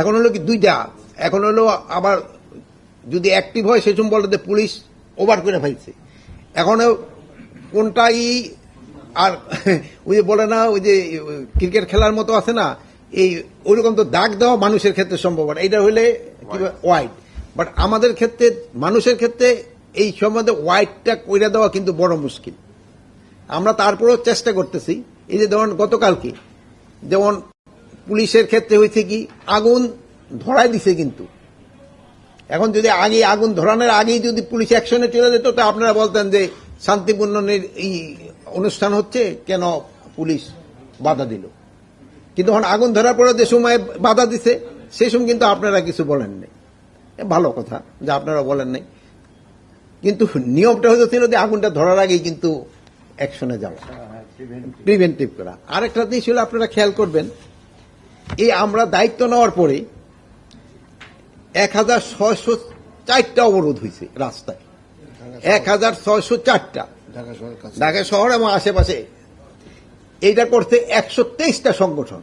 এখন হলো কি দুইটা। এখন হলো আবার যদি অ্যাক্টিভ হয় সেই সময় বলে পুলিশ ওভার করে ফেলছে। এখন কোনটাই আর ওই যে বলে না ওই যে ক্রিকেট খেলার মতো আছে না এই ওইরকম তো দাগ দেওয়া মানুষের ক্ষেত্রে সম্ভব না। এটা হলে ওয়াইড বাট আমাদের ক্ষেত্রে মানুষের ক্ষেত্রে এই সম্বন্ধে ওয়াইডটা কইরা দেওয়া কিন্তু বড় মুশকিল। আমরা তারপরেও চেষ্টা করতেছি। এই যে ধরুন গতকালকে যেমন পুলিশের ক্ষেত্রে হয়েছে কি আগুন ধরাই দিছে কিন্তু। এখন যদি আগে আগুন ধরানোর আগেই যদি পুলিশ অ্যাকশনে চলে যেত তো আপনারা বলতেন যে শান্তিপূর্ণ এই অনুষ্ঠান হচ্ছে কেন পুলিশ বাধা দিল। কিন্তু এখন আগুন ধরার পরে যে সময় বাধা দিছে সেই সময় কিন্তু আপনারা কিছু বলেন নাই। ভালো কথা যে আপনারা বলেন নাই। কিন্তু নিয়মটা হয়তো ছিল যে আগুনটা ধরার আগেই কিন্তু অ্যাকশনে যাওয়া। প্রিভেন্টিভ করা। আরেকটা জিনিস হলো আপনারা খেয়াল করবেন এই আমরা দায়িত্ব নেওয়ার পরে এক হাজার ছয়শো চারটা অবরোধ হয়েছে রাস্তায়। এক হাজার ছয়শো চারটা। ঢাকা শহর এবং আশেপাশে। এইটা করছে একশো তেইশটা সংগঠন।